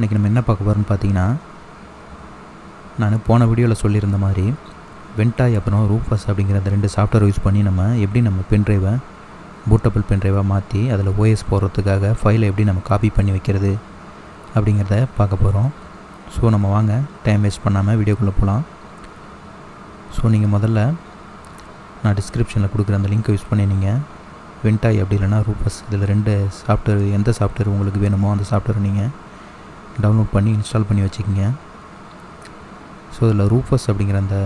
இன்றைக்கி நம்ம என்ன பார்க்க போகிறோம்னு பார்த்தீங்கன்னா நான் போன வீடியோவில் சொல்லியிருந்த மாதிரி வென்டாய் அப்புறம் ரூஃபஸ் அப்படிங்கிற அந்த ரெண்டு சாஃப்ட்வேர் யூஸ் பண்ணி நம்ம எப்படி நம்ம பென்ட்ரைவை பூட்டபிள் பென்ட்ரைவாக மாற்றி அதில் ஓஎஸ் போடுறதுக்காக ஃபைலை எப்படி நம்ம காப்பி பண்ணி வைக்கிறது அப்படிங்கிறத பார்க்க போகிறோம் ஸோ நம்ம வாங்க டைம் வேஸ்ட் பண்ணாமல் வீடியோக்குள்ளே போகலாம் ஸோ நீங்கள் முதல்ல நான் டிஸ்கிரிப்ஷனில் கொடுக்குற அந்த லிங்க்கை யூஸ் பண்ணி நீங்கள் வென்டாய் அப்படி இல்லைனா ரூபஸ் இதில் ரெண்டு சாஃப்ட்வேர் எந்த சாஃப்ட்வேர் உங்களுக்கு வேணுமோ அந்த சாஃப்ட்வேர் நீங்கள் டவுன்லோட் பண்ணி இன்ஸ்டால் பண்ணி வச்சுக்கிங்க. ஸோ இதில் ரூஃபஸ் அப்படிங்கிற அந்த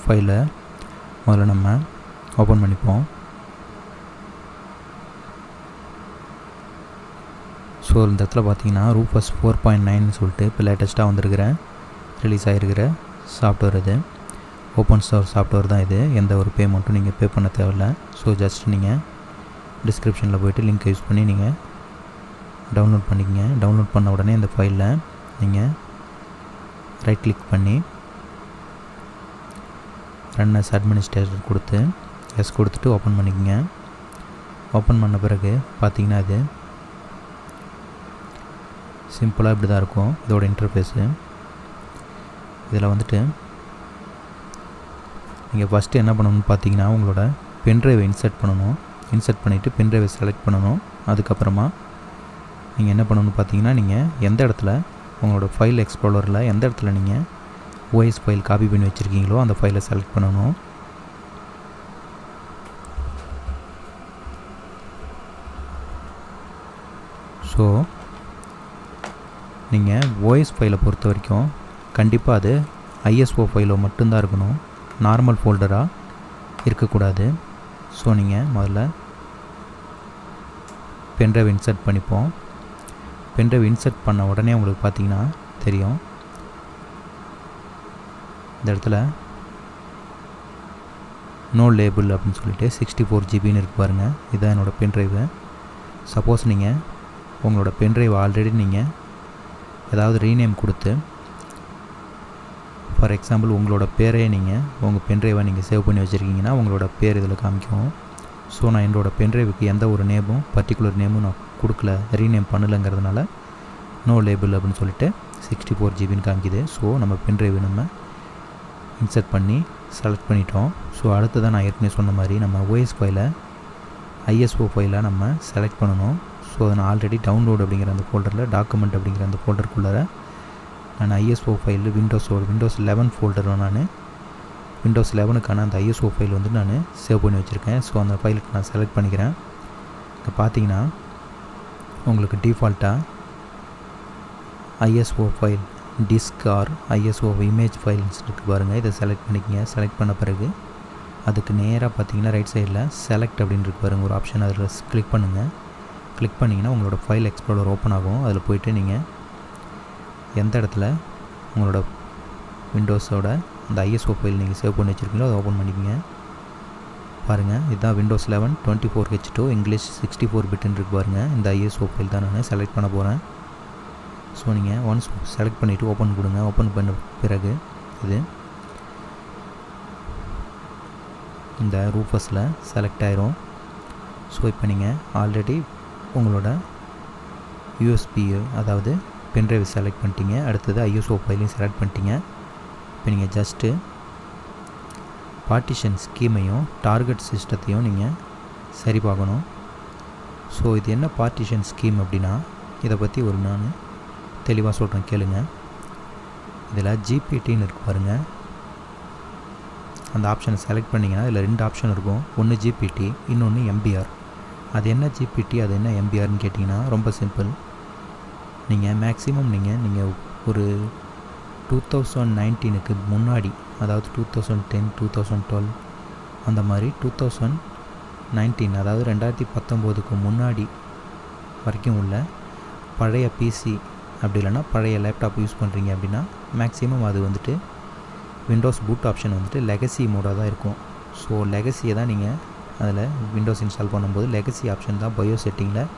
ஃபைலை முதல்ல நம்ம ஓப்பன் பண்ணிப்போம். ஸோ இந்த இடத்துல பார்த்தீங்கன்னா ரூஃபஸ் ஃபோர் பாயிண்ட் நைன் சொல்லிட்டு இப்போ லேட்டஸ்ட்டாக வந்திருக்கிற ரிலீஸ் ஆகிருக்கிற சாஃப்ட்வேர் இது. ஓப்பன் ஸ்டோர் சாஃப்ட்வேர் தான் இது. எந்த ஒரு பேமெண்ட்டும் நீங்கள் பே பண்ண தேவையில்ல. ஸோ ஜஸ்ட் நீங்கள் டிஸ்கிரிப்ஷனில் போய்ட்டு லிங்க் யூஸ் பண்ணி நீங்கள் டவுன்லோட் பண்ணிக்கங்க. டவுன்லோட் பண்ண உடனே இந்த ஃபைலில் நீங்கள் ரைட் கிளிக் பண்ணி ரன் அஸ் அட்மினிஸ்ட்ரேட்டர் கொடுத்து எஸ் கொடுத்துட்டு ஓப்பன் பண்ணிக்கங்க. ஓப்பன் பண்ண பிறகு பார்த்தீங்கன்னா இது சிம்பிளாக இப்படி தான் இருக்கும். இதோட இன்டர்ஃபேஸு இதில் வந்துட்டு நீங்கள் ஃபஸ்ட்டு என்ன பண்ணணும்னு பார்த்தீங்கன்னா உங்களோட பென்ட்ரைவை இன்சர்ட் பண்ணணும். இன்சர்ட் பண்ணிவிட்டு பென்ட்ரைவை செலக்ட் பண்ணணும். அதுக்கப்புறமா நீங்கள் என்ன பண்ணணும்னு பார்த்தீங்கன்னா நீங்கள் எந்த இடத்துல உங்களோட ஃபைல் எக்ஸ்ப்ளோரில் எந்த இடத்துல நீங்கள் ஓஎஸ் ஃபைல் காப்பி பண்ணி வச்சுருக்கீங்களோ அந்த ஃபைலை செலக்ட் பண்ணணும். ஸோ நீங்கள் ஓஎஸ் ஃபைலை பொறுத்த வரைக்கும் கண்டிப்பாக அது ஐஎஸ்ஓ ஃபைலோ மட்டும்தான் இருக்கணும். நார்மல் ஃபோல்டராக இருக்கக்கூடாது. ஸோ நீங்கள் முதல்ல பென்ட்ரைவ் இன்சர்ட் பண்ணிப்போம். பென்ட்ரைவ் இன்சர்ட் பண்ண உடனே உங்களுக்கு பார்த்தீங்கன்னா தெரியும். இந்த இடத்துல நோ லேபிள் அப்படின்னு சொல்லிட்டு சிக்ஸ்டி ஃபோர் ஜிபின்னு இருக்கு பாருங்கள் இதுதான் என்னோடய பென்ட்ரைவு சப்போஸ் நீங்கள் உங்களோட பென்ட்ரைவ் ஆல்ரெடி நீங்கள் ஏதாவது ரீநேம் கொடுத்து ஃபார் எக்ஸாம்பிள் உங்களோட பேரே நீங்கள் உங்கள் பென்ட்ரைவை நீங்கள் சேவ் பண்ணி வச்சுருக்கீங்கன்னா உங்களோட பேர் இதில் காமிக்கும். ஸோ நான் என்னோடய பென்ட்ரைவுக்கு எந்த ஒரு நேமும் பர்டிகுலர் நேமும் நான் கொடுக்கல ரீநேம் பண்ணலைங்கிறதுனால நோ லேபிள் அப்படின்னு சொல்லிட்டு சிக்ஸ்டி ஃபோர் ஜிபின்னு காமிக்குது. ஸோ நம்ம பென்ட்ரைவு நம்ம இன்சர்ட் பண்ணி செலக்ட் பண்ணிட்டோம். ஸோ அடுத்ததான் நான் ஏற்கனவே சொன்ன மாதிரி நம்ம ஓஎஸ் ஃபைலை ஐஎஸ்ஓ ஃபைலை நம்ம செலக்ட் பண்ணணும். ஸோ அதை நான் ஆல்ரெடி டவுன்லோட் அப்படிங்கிற அந்த ஃபோல்டரில் டாக்குமெண்ட் அப்படிங்கிற அந்த ஃபோல்டருக்குள்ளார நான் ஐஎஸ்ஓ ஃபைல் விண்டோஸோட விண்டோஸ் லெவன் ஃபோல்டரில் நான் விண்டோஸ் லெவனுக்கான அந்த ஐஎஸ்ஓ ஃபைல் வந்து நான் சேவ் பண்ணி வச்சுருக்கேன். ஸோ அந்த ஃபைலுக்கு நான் செலக்ட் பண்ணிக்கிறேன். இப்போ பார்த்தீங்கன்னா உங்களுக்கு டிஃபால்ட்டாக ISO file disk or ISO image files இருக்குது பாருங்கள் இதை செலக்ட் பண்ணிக்கங்க. செலக்ட் பண்ண பிறகு அதுக்கு நேராக பார்த்தீங்கன்னா ரைட் சைடில் செலக்ட் அப்படின்னு இருக்கு பாருங்கள் ஒரு ஆப்ஷன் அதில் கிளிக் பண்ணுங்கள் கிளிக் பண்ணிங்கன்னா உங்களோட ஃபைல் எக்ஸ்ப்ளோரர் ஓப்பன் ஆகும். அதில் போயிட்டு நீங்கள் எந்த இடத்துல உங்களோட விண்டோஸோட அந்த ஐஎஸ்ஓ ஃபைல் நீங்கள் சேவ் பண்ணி வச்சுருக்கீங்களோ அதை ஓப்பன் பண்ணிக்கோங்க. பாருங்கள் இதுதான் Windows eleven twenty four H two English sixty four பிட்டுன்னு இருக்கு பாருங்கள் இந்த ஐஎஸ்ஓ ஃபைல் தான் நான் செலக்ட் பண்ண போகிறேன் ஸோ நீங்கள் ஒன்ஸ் செலக்ட் பண்ணிவிட்டு ஓப்பன் கொடுங்க. ஓப்பன் பண்ண பிறகு இது இந்த ரூஃபஸில் செலக்ட் ஆயிரும். ஸோ இப்போ நீங்கள் ஆல்ரெடி உங்களோட யூஎஸ்பி அதாவது பென்ட்ரைவ் செலக்ட் பண்ணிட்டீங்க. அடுத்தது ஐஎஸ்ஓ ஃபைலையும் செலக்ட் பண்ணிட்டீங்க. இப்போ நீங்கள் ஜஸ்ட்டு பார்ட்டிஷன் ஸ்கீமையும் டார்கெட் சிஸ்டத்தையும் நீங்கள் சரி பார்க்கணும். ஸோ இது என்ன பார்ட்டிஷன் ஸ்கீம் அப்படின்னா இதை பற்றி ஒரு நான் தெளிவாக சொல்கிறேன் கேளுங்க. இதில் ஜிபிடின்னு இருக்கு பாருங்கள் அந்த ஆப்ஷனை செலக்ட் பண்ணிங்கன்னா இதில் ரெண்டு ஆப்ஷன் இருக்கும். ஒன்று ஜிபிடி இன்னொன்று எம்பிஆர் அது என்ன ஜிபிடி அது என்ன எம்பிஆர்னு கேட்டிங்கன்னா ரொம்ப சிம்பிள் நீங்கள் மேக்ஸிமம் நீங்கள் நீங்கள் ஒரு டூ தௌசண்ட் நைன்டீனுக்கு முன்னாடி அதாவது two thousand ten two thousand twelve அந்த மாதிரி டூ தௌசண்ட் நைன்டீன் அதாவது ரெண்டாயிரத்தி பத்தொம்போதுக்கு முன்னாடி வரைக்கும் உள்ள பழைய பிசி அப்படி இல்லைன்னா பழைய லேப்டாப் யூஸ் பண்ணுறீங்க அப்படின்னா மேக்ஸிமம் அது வந்துட்டு விண்டோஸ் பூட் ஆப்ஷன் வந்துட்டு லெகசி மோடாக தான் இருக்கும். ஸோ லெகசியை தான் நீங்கள் அதில் விண்டோஸ் இன்ஸ்டால் பண்ணும்போது லெகசி ஆப்ஷன் தான் பயோ செட்டிங்கில்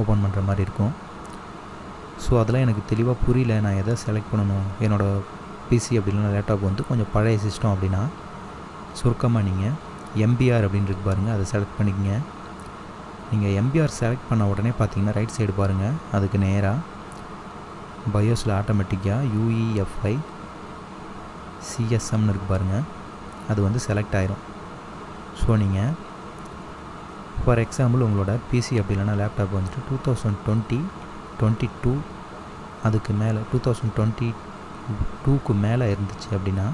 ஓப்பன் பண்ணுற மாதிரி இருக்கும். ஸோ அதெல்லாம் எனக்கு தெளிவாக புரியல. நான் எதை செலக்ட் பண்ணணும்? என்னோடய பிசி அப்படின்னா லேப்டாப் வந்து கொஞ்சம் பழைய சிஸ்டம் அப்படின்னா சுருக்கமாக நீங்கள் எம்பிஆர் அப்படின்றது பாருங்கள் அதை செலக்ட் பண்ணிக்கங்க. நீங்கள் எம்பிஆர் செலக்ட் பண்ண உடனே பார்த்தீங்கன்னா ரைட் சைடு பாருங்கள் அதுக்கு நேராக பயோஸில் ஆட்டோமேட்டிக்காக யூஇஎஃப்ஐ சிஎஸ்எம்னு இருக்கு பாருங்கள் அது வந்து செலக்ட் ஆயிரும். ஸோ நீங்கள் ஃபார் எக்ஸாம்பிள் உங்களோட பிசி அப்படி இல்லைனா லேப்டாப் வந்துட்டு two thousand twenty twenty two அதுக்கு மேலே டூ தௌசண்ட் டுவெண்ட்டி டூக்கு மேலே இருந்துச்சு அப்படின்னா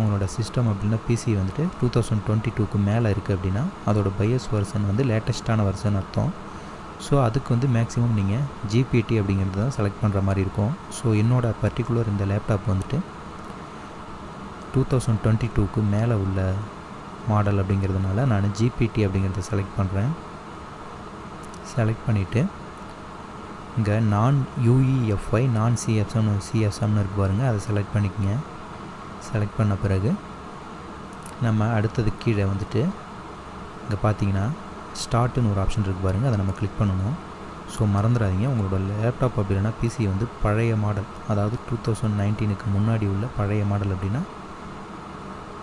உங்களோட சிஸ்டம் அப்படின்னா பிசி வந்துட்டு டூ தௌசண்ட் டுவெண்ட்டி டூக்கு மேலே இருக்குது அப்படின்னா அதோட பயஸ் வெர்ஷன் வந்து லேட்டஸ்ட்டான வெர்ஷன் அர்த்தம். ஸோ அதுக்கு வந்து மேக்ஸிமம் நீங்கள் ஜிபிடி அப்படிங்கிறது தான் செலக்ட் பண்ணுற மாதிரி இருக்கும். ஸோ என்னோடய பர்டிகுலர் இந்த லேப்டாப் வந்துட்டு டூ தௌசண்ட் டுவெண்ட்டி டூக்கு மேலே உள்ள மாடல் அப்படிங்கிறதுனால நான் ஜிபிடி அப்படிங்கிறத செலக்ட் பண்ணுறேன் செலக்ட் பண்ணிவிட்டு இங்கே நான் யூஇஎஃப்ஐ நான் சிஎஃப்எம்னு சிஎஃப்எம்னு இருக்கு பாருங்கள் அதை செலக்ட் பண்ணிக்கங்க. செலக்ட் பண்ண பிறகு நம்ம அடுத்தது கீழே வந்துட்டு இங்கே பார்த்தீங்கன்னா ஸ்டார்ட்டுன்னு ஒரு ஆப்ஷன் இருக்குது பாருங்கள் அதை நம்ம கிளிக் பண்ணணும். ஸோ மறந்துடாதீங்க. உங்களோட லேப்டாப் அப்படி இல்லைனா பிசி வந்து பழைய மாடல் அதாவது டூ தௌசண்ட் நைன்டீனுக்கு முன்னாடி உள்ள பழைய மாடல் அப்படின்னா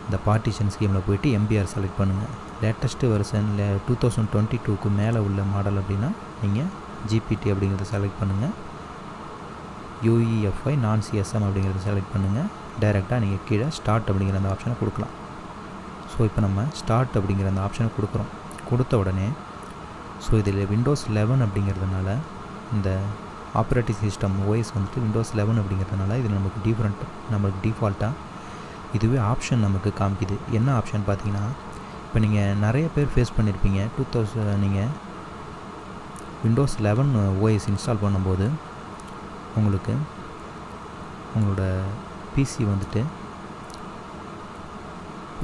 இந்த பார்ட்டிஷன் ஸ்கீமில் போயிட்டு எம்பிஆர் செலக்ட் பண்ணுங்கள் latest version two thousand twenty டூக்கு மேலே உள்ள மாடல் அப்படின்னா நீங்கள் ஜிபிடி அப்படிங்கிறத செலக்ட் பண்ணுங்கள் யூஇஎஃப்ஐ நான் சிஎஸ்எம் அப்படிங்கிறத செலக்ட் பண்ணுங்கள் டைரெக்டாக நீங்கள் கீழே ஸ்டார்ட் அப்படிங்கிற அந்த ஆப்ஷனை கொடுக்கலாம். ஸோ இப்போ நம்ம ஸ்டார்ட் அப்படிங்கிற அந்த ஆப்ஷனை கொடுக்குறோம். கொடுத்த உடனே ஸோ இதில் விண்டோஸ் லெவன் அப்படிங்கிறதுனால இந்த ஆப்ரேட்டிங் சிஸ்டம் ஓஎஸ் வந்துட்டு விண்டோஸ் லெவன் அப்படிங்கிறதுனால இது நமக்கு டிஃப்ரெண்ட் நமக்கு டிஃபால்ட்டாக இதுவே ஆப்ஷன் நமக்கு காமிக்குது. என்ன ஆப்ஷன் பார்த்தீங்கன்னா இப்போ நீங்கள் நிறைய பேர் ஃபேஸ் பண்ணியிருப்பீங்க டூ தௌசண்ட் நீங்கள் விண்டோஸ் லெவன் ஓஎஸ் இன்ஸ்டால் பண்ணும்போது உங்களுக்கு உங்களோட பிசி வந்துட்டு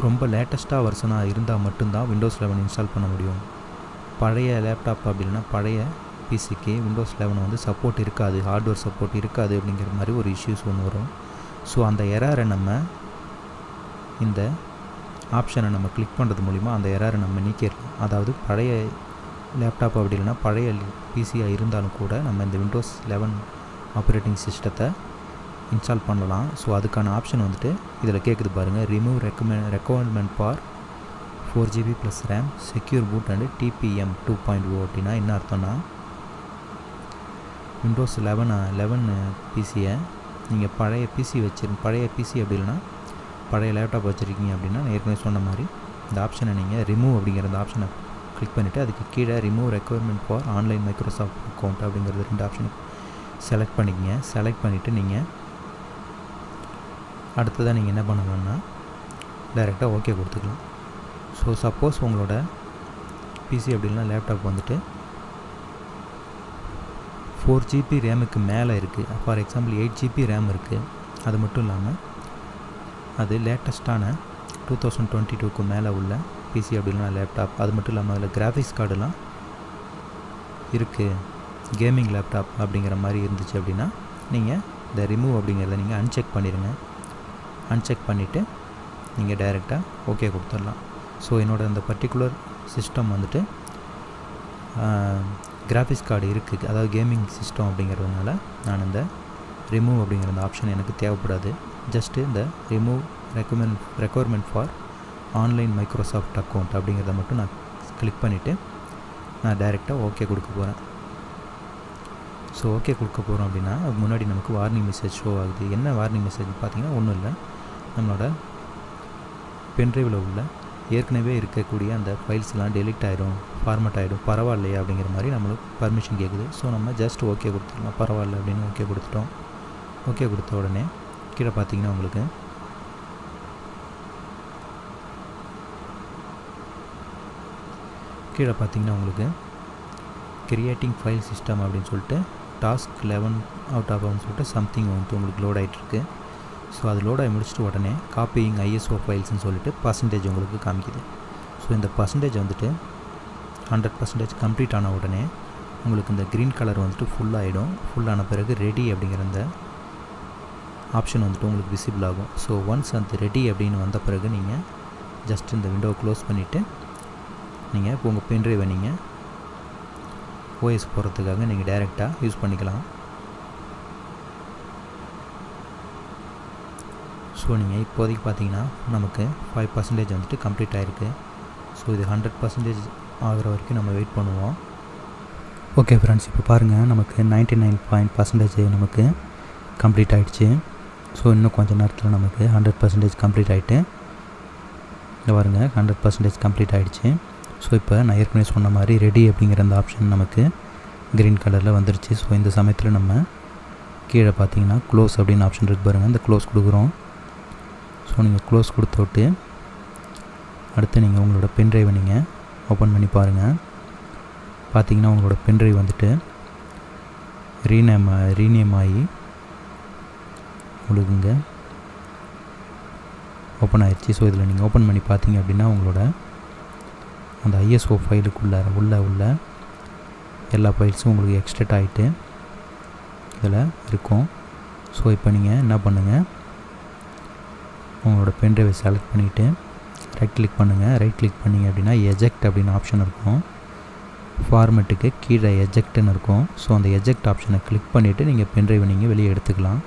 ரொம்ப லேட்டஸ்ட்டாக வருஷனாக இருந்தால் மட்டும்தான் விண்டோஸ் லெவன் இன்ஸ்டால் பண்ண முடியும். பழைய லேப்டாப் அப்படின்னா பழைய பிசிக்கு விண்டோஸ் லெவன் வந்து சப்போர்ட் இருக்காது ஹார்ட்வேர் சப்போர்ட் இருக்காது அப்படிங்கிற மாதிரி ஒரு இஷ்யூஸ் ஒன்று வரும். ஸோ அந்த எரரை நம்ம இந்த ஆப்ஷனை நம்ம கிளிக் பண்ணுறது மூலிமா அந்த எரரை நம்ம நீக்கிடலாம். அதாவது பழைய லேப்டாப் அப்படி இல்லைன்னா பழைய பிசியாக இருந்தாலும் கூட நம்ம இந்த விண்டோஸ் லெவன் ஆப்ரேட்டிங் சிஸ்டத்தை இன்ஸ்டால் பண்ணலாம். ஸோ அதுக்கான ஆப்ஷன் வந்துட்டு இதில் கேட்குது பாருங்கள் remove recommend requirement for four GB plus RAM secure boot and TPM two point O அப்படின்னா என்ன அர்த்தம்னா விண்டோஸ் லெவன் லெவன் பிசியை நீங்கள் பழைய பிசி வச்சிரு பழைய பிசி அப்படி இல்லைன்னா பழைய லேப்டாப் வச்சுருக்கீங்க அப்படின்னா ஏற்கனவே சொன்ன மாதிரி இந்த ஆப்ஷனை நீங்கள் ரிமூவ் அப்படிங்கிற அந்த ஆப்ஷனை கிளிக் பண்ணிவிட்டு அதுக்கு கீழே remove requirement for online Microsoft account அப்படிங்கிறது ரெண்டு ஆப்ஷனுக்கு செலக்ட் பண்ணிக்கங்க. செலக்ட் பண்ணிவிட்டு நீங்கள் அடுத்ததாக நீங்கள் என்ன பண்ணணும்னா டைரெக்டாக ஓகே கொடுத்துக்கலாம். ஸோ சப்போஸ் உங்களோட பிசி அப்படின்னா லேப்டாப் வந்துட்டு ஃபோர் ஜிபி ரேமுக்கு மேலே இருக்குது for example eight GB RAM இருக்குது அது மட்டும் இல்லாமல் அது லேட்டஸ்ட்டான டூ தௌசண்ட் டுவெண்ட்டி டூக்கு மேலே உள்ள பிசி அப்படின்னா லேப்டாப் அது மட்டும் இல்லாமல் அதில் கிராஃபிக்ஸ் கார்டுலாம் இருக்குது கேமிங் லேப்டாப் அப்படிங்கிற மாதிரி இருந்துச்சு அப்படின்னா நீங்கள் இந்த ரிமூவ் அப்படிங்கிறத நீங்கள் அன்செக் பண்ணிடுங்க அன்செக் பண்ணிவிட்டு நீங்கள் டைரெக்டாக ஓகே கொடுத்துடலாம். ஸோ என்னோடய இந்த பர்டிகுலர் சிஸ்டம் வந்துட்டு கிராஃபிக்ஸ் கார்டு இருக்குது அதாவது கேமிங் சிஸ்டம் அப்படிங்கிறதுனால நான் இந்த ரிமூவ் அப்படிங்கிற அந்த ஆப்ஷன் எனக்கு தேவைப்படாது. ஜஸ்ட்டு இந்த remove recommend requirement for online Microsoft account அப்படிங்கிறத மட்டும் நான் கிளிக் பண்ணிவிட்டு நான் டைரெக்டாக ஓகே கொடுக்க போகிறேன் ஸோ ஓகே கொடுக்க போகிறோம் அப்படின்னா அது முன்னாடி நமக்கு வார்னிங் மெசேஜ் ஷோ ஆகுது. என்ன வார்னிங் மெசேஜ் பார்த்தீங்கன்னா ஒன்றும் இல்லை. நம்மளோட பென்ட்ரைவில் உள்ள ஏற்கனவே இருக்கக்கூடிய அந்த ஃபைல்ஸ்லாம் டெலிட் ஆகிடும் ஃபார்மேட் ஆகிடும் பரவாயில்லையா அப்படிங்கிற மாதிரி நம்மளுக்கு பர்மிஷன் கேட்குது ஸோ நம்ம ஜஸ்ட் ஓகே கொடுத்துடலாம். பரவாயில்ல அப்படின்னு ஓகே கொடுத்துட்டோம். ஓகே கொடுத்த உடனே கீழே பார்த்தீங்கன்னா உங்களுக்கு கீழே பார்த்தீங்கன்னா உங்களுக்கு கிரியேட்டிங் ஃபைல் சிஸ்டம் அப்படின்னு சொல்லிட்டு டாஸ்க் லெவன் அவுட் ஆஃப் சொல்லிட்டு சம்திங் வந்து உங்களுக்கு லோட் ஆகிட்டுருக்கு ஸோ அது லோட் ஆகி முடிச்சுட்டு உடனே காப்பியிங் ஐஎஸ்ஓ ஃபைல்ஸ்னு சொல்லிட்டு பர்சன்டேஜ் உங்களுக்கு காமிக்குது. ஸோ இந்த பர்சன்டேஜ் வந்துட்டு ஹண்ட்ரட் பர்சன்டேஜ் கம்ப்ளீட் ஆன உடனே உங்களுக்கு இந்த க்ரீன் கலர் வந்துட்டு ஃபுல்லாகிடும் ஃபுல்லான பிறகு ரெடி அப்படிங்கிற அந்த ஆப்ஷன் வந்துட்டு உங்களுக்கு விசிபிள் ஆகும். ஸோ ஒன்ஸ் அந்த ரெடி அப்படின்னு வந்த பிறகு நீங்கள் ஜஸ்ட் இந்த விண்டோவை க்ளோஸ் பண்ணிவிட்டு நீங்கள் இப்போ உங்கள் பென்ட்ரைவை நீங்கள் ஓஎஸ் போகிறதுக்காக நீங்கள் டைரெக்டாக யூஸ் பண்ணிக்கலாம். ஸோ நீங்கள் இப்போதைக்கு பார்த்தீங்கன்னா நமக்கு ஃபைவ் பர்சன்டேஜ் வந்துட்டு கம்ப்ளீட் ஆகிருக்கு ஸோ இது ஹண்ட்ரட் பர்சன்டேஜ் ஆகிற வரைக்கும் நம்ம வெயிட் பண்ணுவோம். ஓகே ஃப்ரெண்ட்ஸ் இப்போ பாருங்கள் நமக்கு நைன்ட்டி நைன் பாயிண்ட் பர்சன்டேஜ் நமக்கு கம்ப்ளீட் ஆகிடுச்சு ஸோ இன்னும் கொஞ்சம் நேரத்தில் நமக்கு ஹண்ட்ரட் பர்சன்டேஜ் கம்ப்ளீட் ஆகிட்டு இந்த பாருங்கள் ஹண்ட்ரட் பர்சன்டேஜ் கம்ப்ளீட் ஆகிடுச்சு ஸோ இப்போ நான் ஏற்கனவே சொன்ன மாதிரி ரெடி அப்படிங்கிற அந்த ஆப்ஷன் நமக்கு க்ரீன் கலரில் வந்துருச்சு. ஸோ இந்த சமயத்தில் நம்ம கீழே பார்த்தீங்கன்னா க்ளோஸ் அப்படின்னு ஆப்ஷன் இருக்கு பாருங்கள் இந்த க்ளோஸ் கொடுக்குறோம். ஸோ நீங்கள் க்ளோஸ் கொடுத்து விட்டு அடுத்து நீங்கள் உங்களோட பென்ட்ரைவை நீங்கள் ஓப்பன் பண்ணி பாருங்கள் பார்த்தீங்கன்னா உங்களோட பென்ட்ரைவ் வந்துட்டு ரீநேம் ரீநேம் ஆகி உங்களுக்கு இங்கே ஓப்பன் ஆயிடுச்சு ஸோ இதில் நீங்கள் ஓப்பன் பண்ணி பார்த்தீங்க அப்படின்னா உங்களோட அந்த ஐஎஸ்ஓ ஃபைலுக்குள்ளே உள்ள உள்ள எல்லா ஃபைல்ஸும் உங்களுக்கு எக்ஸ்ட்ரேட் ஆகிட்டு இதில் இருக்கும். ஸோ இப்போ நீங்கள் என்ன பண்ணுங்கள் உங்களோட பென்ட்ரைவை செலக்ட் பண்ணிவிட்டு ரைட் கிளிக் பண்ணுங்கள் ரைட் கிளிக் பண்ணிங்க அப்படின்னா எஜெக்ட் அப்படின்னு ஆப்ஷன் இருக்கும். ஃபார்மெட்டுக்கு கீழே எஜெக்ட்னு இருக்கும். ஸோ அந்த எஜெக்ட் ஆப்ஷனை கிளிக் பண்ணிவிட்டு நீங்கள் பென்ட்ரைவை நீங்கள் வெளியே எடுத்துக்கலாம்.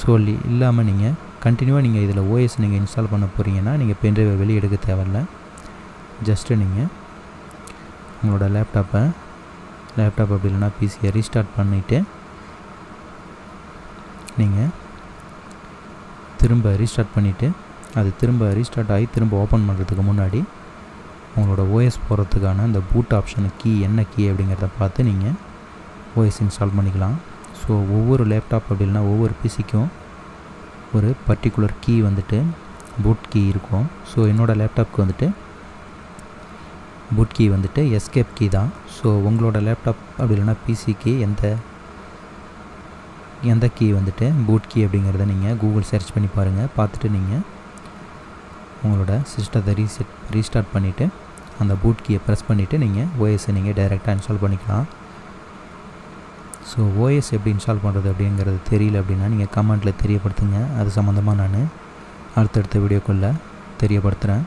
ஸோ இல்லாமல் நீங்கள் கண்டினியூவாக நீங்கள் இதில் ஓஎஸ் நீங்கள் இன்ஸ்டால் பண்ண போகிறீங்கன்னா நீங்கள் பென்ட்ரைவை வெளியே எடுக்க தேவையில்ல. ஜஸ்ட்டு நீங்கள் உங்களோட லேப்டாப்பை லேப்டாப் அப்படி இல்லைனா பிசியை ரீஸ்டார்ட் பண்ணிவிட்டு நீங்கள் திரும்ப ரீஸ்டார்ட் பண்ணிவிட்டு அது திரும்ப ரீஸ்டார்ட் ஆகி திரும்ப ஓப்பன் பண்ணுறதுக்கு முன்னாடி உங்களோட ஓஎஸ் போகிறதுக்கான அந்த பூட் ஆப்ஷனு கீ என்ன கீ அப்படிங்கிறத பார்த்து நீங்கள் ஓஎஸ் இன்ஸ்டால் பண்ணிக்கலாம். ஸோ ஒவ்வொரு லேப்டாப் அப்படி இல்லைனா ஒவ்வொரு பிசிக்கும் ஒரு பர்டிகுலர் கீ வந்துட்டு பூட் கீ இருக்கும். ஸோ என்னோடய லேப்டாப்க்கு வந்துட்டு பூட் கீ வந்துட்டு எஸ்கேப் கீ தான். ஸோ உங்களோட லேப்டாப் அப்படி இல்லைனா பிசிக்கு எந்த எந்த கீ வந்துட்டு பூட் கீ அப்படிங்கிறத நீங்கள் கூகுள் சர்ச் பண்ணி பாருங்கள் பார்த்துட்டு நீங்கள் உங்களோட சிஸ்டத்தை ரீசெட் ரீஸ்டார்ட் பண்ணிவிட்டு அந்த பூட் கீயை ப்ரெஸ் பண்ணிவிட்டு நீங்கள் ஓஎஸை நீங்கள் டைரெக்டாக இன்ஸ்டால் பண்ணிக்கலாம். ஸோ ஓஎஸ் எப்படி இன்ஸ்டால் பண்ணுறது அப்படிங்கிறது தெரியல அப்படின்னா நீங்கள் கமெண்ட்டில் தெரியப்படுத்துங்க. அது சம்மந்தமாக நான் அடுத்தடுத்த வீடியோக்குள்ளே தெரியப்படுத்துகிறேன்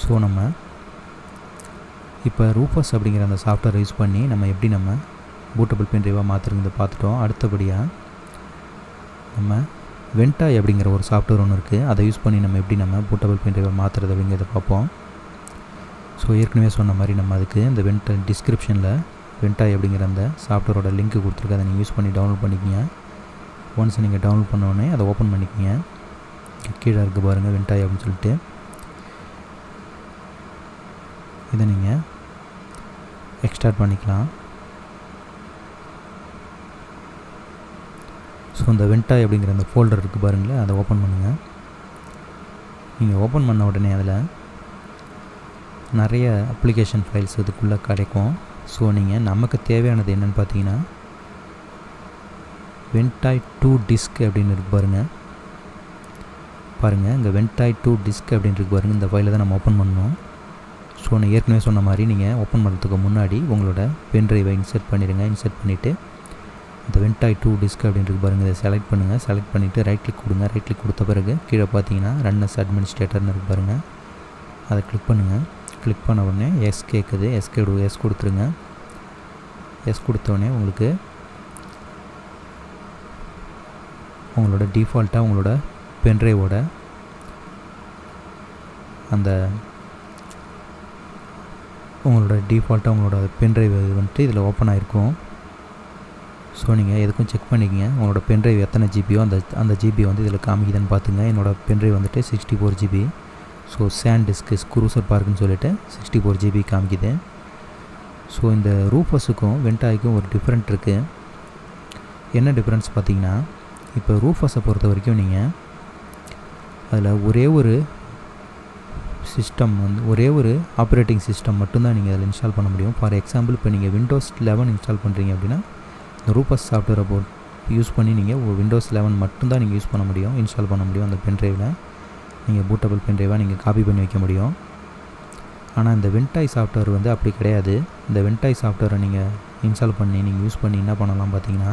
ஸோ நம்ம இப்போ ரூஃபஸ் அப்படிங்கிற அந்த சாஃப்ட்வேர் யூஸ் பண்ணி நம்ம எப்படி நம்ம பூட்டபிள் பென் ட்ரைவாக மாற்றுறது பார்த்துட்டோம். அடுத்தபடியாக நம்ம வென்டாய் அப்படிங்கிற ஒரு சாஃப்ட்வேர் ஒன்று இருக்குது அதை யூஸ் பண்ணி நம்ம எப்படி நம்ம பூட்டபிள் பென் ட்ரைவாக மாற்றுறது அப்படிங்கிறத பார்ப்போம். ஸோ ஏற்கனவே சொன்ன மாதிரி நம்ம அதுக்கு இந்த வென்ட டிஸ்கிரிப்ஷனில் வென்டாய் அப்படிங்கிற அந்த சாஃப்ட்வேரோட லிங்க் கொடுத்துருக்கு. அதை நீங்கள் யூஸ் பண்ணி டவுன்லோட் பண்ணிக்கங்க. ஒன்ஸ் நீங்கள் டவுன்லோட் பண்ணோடனே அதை ஓப்பன் பண்ணிக்கிங்க. கீழே இருக்குது பாருங்கள் வென்டாய் அப்படின்னு சொல்லிட்டு. இதை நீங்கள் எக்ஸ்டார்ட் பண்ணிக்கலாம். ஸோ இந்த வென்டாய் அப்படிங்கிற அந்த ஃபோல்டர் இருக்குது பாருங்களேன் அதை ஓப்பன் பண்ணுங்கள் நீங்கள் ஓப்பன் பண்ண உடனே அதில் நிறைய அப்ளிகேஷன் ஃபைல்ஸ் இதுக்குள்ளே கிடைக்கும். ஸோ நீங்கள் நமக்கு தேவையானது என்னென்னு பார்த்தீங்கன்னா வென்டாய் டூ டிஸ்க் அப்படின்னு இருக்கு பாருங்கள் பாருங்கள் இங்கே வெண்டாய் டூ டிஸ்க் அப்படின்னு இருக்கு பாருங்கள் இந்த ஃபைலை தான் நம்ம ஓப்பன் பண்ணோம் ஸோ நான் ஏற்கனவே சொன்ன மாதிரி நீங்கள் ஓப்பன் பண்ணுறதுக்கு முன்னாடி உங்களோட பென் ட்ரைவை இன்சர்ட் பண்ணிடுங்க. இன்சர்ட் பண்ணிவிட்டு இந்த வென்டாய் டூ டிஸ்க் அப்படின்றது பாருங்கள் இதை செலக்ட் பண்ணுங்கள் செலக்ட் பண்ணிவிட்டு ரைட் கிளிக் கொடுங்க. ரைட் கிளிக் கொடுத்த பிறகு கீழே பார்த்தீங்கன்னா ரன்னஸ் அட்மினிஸ்ட்ரேட்டர்னு இருக்கு பாருங்கள் அதை கிளிக் பண்ணுங்கள் கிளிக் பண்ண உடனே எஸ் கேட்குது எஸ் கேடு எஸ் கொடுத்துருங்க. எஸ் கொடுத்தோடனே உங்களுக்கு உங்களோட டிஃபால்ட்டாக உங்களோட பென்ட்ரைவோட அந்த உங்களோட டிஃபால்ட்டாக உங்களோட பென்ட்ரைவ் வந்துட்டு இதில் ஓப்பன் ஆகிருக்கும் ஸோ நீங்கள் எதுக்கும் செக் பண்ணிக்கங்க. உங்களோட பென்ட்ரைவ் எத்தனை ஜிபியோ அந்த அந்த ஜிபி வந்து இதில் காமிக்குதுன்னு பார்த்துங்க என்னோடய பென்ட்ரைவ் வந்துட்டு sixty four GB so SanDisk Cruzer பார்க்குன்னு சொல்லிட்டு சிக்ஸ்டி ஃபோர் ஜிபி காமிக்குது. ஸோ இந்த ரூஃபஸுக்கும் வென்டாய்க்கும் ஒரு டிஃப்ரெண்ட் இருக்குது என்ன டிஃப்ரென்ஸ் பார்த்தீங்கன்னா இப்போ ரூஃபஸை பொறுத்த வரைக்கும் நீங்கள் அதில் ஒரே ஒரு சிஸ்டம் வந்து ஒரே ஒரு ஆப்ரேட்டிங் சிஸ்டம் மட்டும்தான் நீங்கள் அதில் இன்ஸ்டால் பண்ண முடியும். ஃபார் எக்ஸாம்பிள் இப்போ நீங்கள் விண்டோஸ் லெவன் இன்ஸ்டால் பண்ணுறீங்க அப்படின்னா இந்த ரூபஸ் சாஃப்ட்வேரை போ யூஸ் பண்ணி நீங்கள் விண்டோஸ் லெவன் மட்டும்தான் நீங்கள் யூஸ் பண்ண முடியும் இன்ஸ்டால் பண்ண முடியும் அந்த பென்ட்ரைவில் நீங்கள் பூட்டபிள் பென்ட்ரைவாக நீங்கள் காப்பி பண்ணி வைக்க முடியும். ஆனால் இந்த வென்டாய் சாஃப்ட்வேர் வந்து அப்படி கிடையாது. இந்த வென்டாய் சாஃப்ட்வேரை நீங்கள் இன்ஸ்டால் பண்ணி நீங்கள் யூஸ் பண்ணி என்ன பண்ணலாம் பார்த்தீங்கன்னா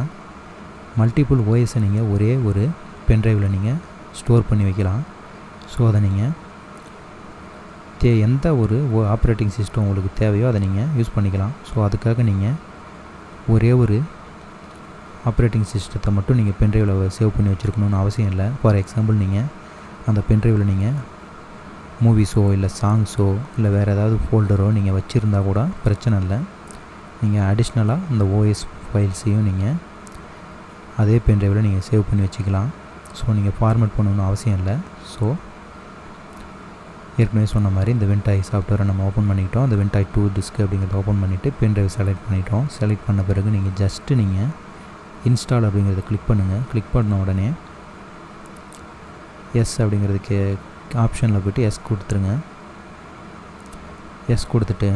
மல்டிபிள் ஓஎஸை நீங்கள் ஒரே ஒரு பென்ட்ரைவில் நீங்கள் ஸ்டோர் பண்ணி வைக்கலாம். ஸோ அதை நீங்கள் தே எந்த ஒரு ஆப்ரேட்டிங் சிஸ்டம் உங்களுக்கு தேவையோ அதை நீங்கள் யூஸ் பண்ணிக்கலாம். ஸோ அதுக்காக நீங்கள் ஒரே ஒரு ஆப்ரேட்டிங் சிஸ்டத்தை மட்டும் நீங்கள் பென்ட்ரைவில் சேவ் பண்ணி வச்சுருக்கணும்னு அவசியம் இல்லை. ஃபார் எக்ஸாம்பிள் நீங்கள் அந்த பென்ட்ரைவில் நீங்கள் மூவிஸோ இல்லை சாங்ஸோ இல்லை வேறு ஏதாவது ஃபோல்டரோ நீங்கள் வச்சுருந்தா கூட பிரச்சனை இல்லை. நீங்கள் அடிஷ்னலாக இந்த ஓஎஸ் ஃபைல்ஸையும் நீங்கள் அதே பென் ட்ரைவில் நீங்கள் சேவ் பண்ணி வச்சுக்கலாம். ஸோ நீங்கள் ஃபார்மேட் பண்ணணும்னு அவசியம் இல்லை. ஸோ ஏற்கனவே சொன்ன மாதிரி இந்த வென்டாய் சாஃப்ட்வேரை நம்ம ஓப்பன் பண்ணிக்கிட்டோம். அந்த வென்டாய் டூ டிஸ்க் அப்படிங்கிறத ஓப்பன் பண்ணிவிட்டு பென் ட்ரைவ் செலக்ட் பண்ணிட்டோம். செலக்ட் பண்ண பிறகு நீங்கள் ஜஸ்ட்டு நீங்கள் இன்ஸ்டால் அப்படிங்கிறத கிளிக் பண்ணுங்கள் கிளிக் பண்ண உடனே எஸ் அப்படிங்கிறதுக்கு ஆப்ஷனில் போய்ட்டு எஸ் கொடுத்துருங்க. எஸ் கொடுத்துட்டு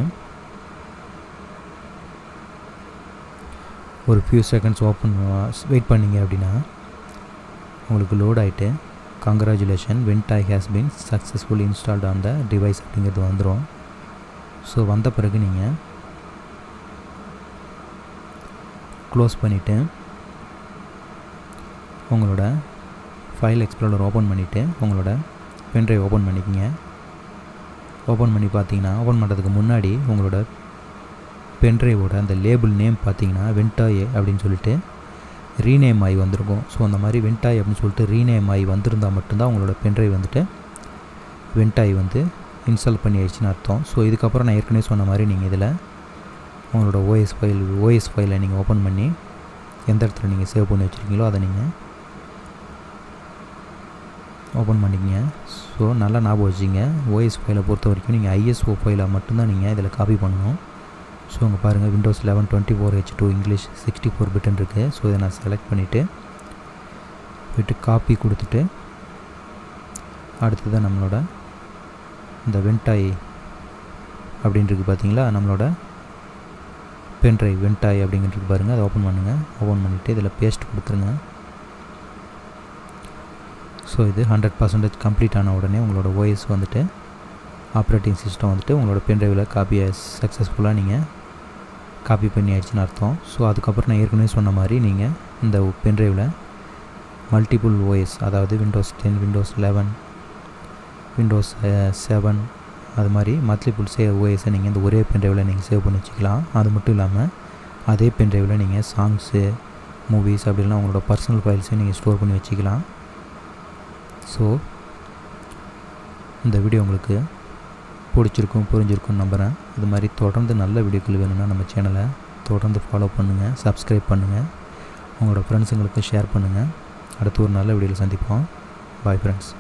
ஒரு ஃபியூ செகண்ட்ஸ் ஓப்பன் வெயிட் பண்ணிங்க அப்படின்னா உங்களுக்கு லோட் ஆகிட்டு congratulation Ventoy has been successful installed on the device அப்படிங்கிறது வந்துடும் ஸோ வந்த பிறகு நீங்கள் க்ளோஸ் பண்ணிவிட்டு உங்களோட ஃபைல் எக்ஸ்ப்ளோரர் ஓப்பன் பண்ணிவிட்டு உங்களோட பென்ட்ரைவ் ஓப்பன் பண்ணிக்கோங்க. ஓப்பன் பண்ணி பார்த்தீங்கன்னா ஓப்பன் பண்ணுறதுக்கு முன்னாடி உங்களோட பென்ட்ரைவோட அந்த லேபிள் நேம் பார்த்தீங்கன்னா வென்டாயே அப்படின்னு சொல்லிட்டு ரீநேம் ஆகி வந்திருக்கும். ஸோ அந்த மாதிரி வென்டாய் அப்படின்னு சொல்லிட்டு ரீநேம் ஆகி வந்திருந்தால் மட்டும்தான் உங்களோட பென்ட்ரைவ் வந்துட்டு வென்டாய் வந்து இன்ஸ்டால் பண்ணி ஆயிடுச்சுன்னு அர்த்தம். ஸோ இதுக்கப்புறம் நான் ஏற்கனவே சொன்ன மாதிரி நீங்கள் இதில் உங்களோட ஓஎஸ் ஃபைல் ஓஎஸ் ஃபைலை நீங்கள் ஓப்பன் பண்ணி எந்த இடத்துல நீங்கள் சேவ் பண்ணி வச்சுருக்கீங்களோ அதை நீங்கள் ஓப்பன் பண்ணிக்கங்க. ஸோ நல்லா ஞாபகம் வச்சுங்க ஓஎஸ் ஃபைலை பொறுத்த வரைக்கும் நீங்கள் ஐஎஸ்ஓ ஃபைலை மட்டும்தான் நீங்கள் இதில் காப்பி பண்ணணும். ஸோ இங்கே பாருங்கள் Windows eleven twenty four H two English sixty four Pittan இருக்குது ஸோ இதை நான் செலக்ட் பண்ணிவிட்டு போய்ட்டு காப்பி கொடுத்துட்டு அடுத்தது நம்மளோட இந்த வெண்டாய் அப்படின்றது பார்த்தீங்களா நம்மளோட பென்ட்ரைவ் வெண்டாய் அப்படிங்கிறது பாருங்கள் அதை ஓப்பன் பண்ணுங்கள் ஓப்பன் பண்ணிவிட்டு இதில் பேஸ்ட் கொடுத்துருங்க. ஸோ இது ஹண்ட்ரட் பர்சன்டேஜ் கம்ப்ளீட் ஆன உடனே உங்களோட ஓஎஸ் வந்துட்டு ஆப்ரேட்டிங் சிஸ்டம் வந்துட்டு உங்களோட பென்ட்ரைவில் காப்பியை சக்ஸஸ்ஃபுல்லாக நீங்கள் காப்பி பண்ணி ஆயிடுச்சுன்னு அர்த்தம். ஸோ அதுக்கப்புறம் நான் ஏற்கனவே சொன்ன மாதிரி நீங்கள் இந்த பென்ட்ரைவில் மல்டிபிள் ஓஎஸ் அதாவது Windows ten Windows eleven Windows seven அது மாதிரி மல்டிபிள் சே ஓஎஸை நீங்கள் இந்த ஒரே பென்ட்ரைவில் நீங்கள் சேவ் பண்ணி வச்சுக்கலாம். அது மட்டும் இல்லாமல் அதே பென்ட்ரைவில் நீங்கள் சாங்ஸு மூவிஸ் அப்படிலாம் உங்களோட பர்சனல் ஃபைல்ஸையும் நீங்கள் ஸ்டோர் பண்ணி வச்சுக்கலாம். ஸோ இந்த வீடியோ உங்களுக்கு பிடிச்சிருக்கும் புரிஞ்சிருக்கும் நம்புகிறேன் இது மாதிரி தொடர்ந்து நல்ல வீடியோக்கள் வேணும்னா நம்ம சேனலை தொடர்ந்து ஃபாலோ பண்ணுங்கள் சப்ஸ்கிரைப் பண்ணுங்கள் உங்களோட ஃப்ரெண்ட்ஸுங்களுக்கு ஷேர் பண்ணுங்கள் அடுத்து ஒரு நல்ல வீடியோவில் சந்திப்போம். Bye friends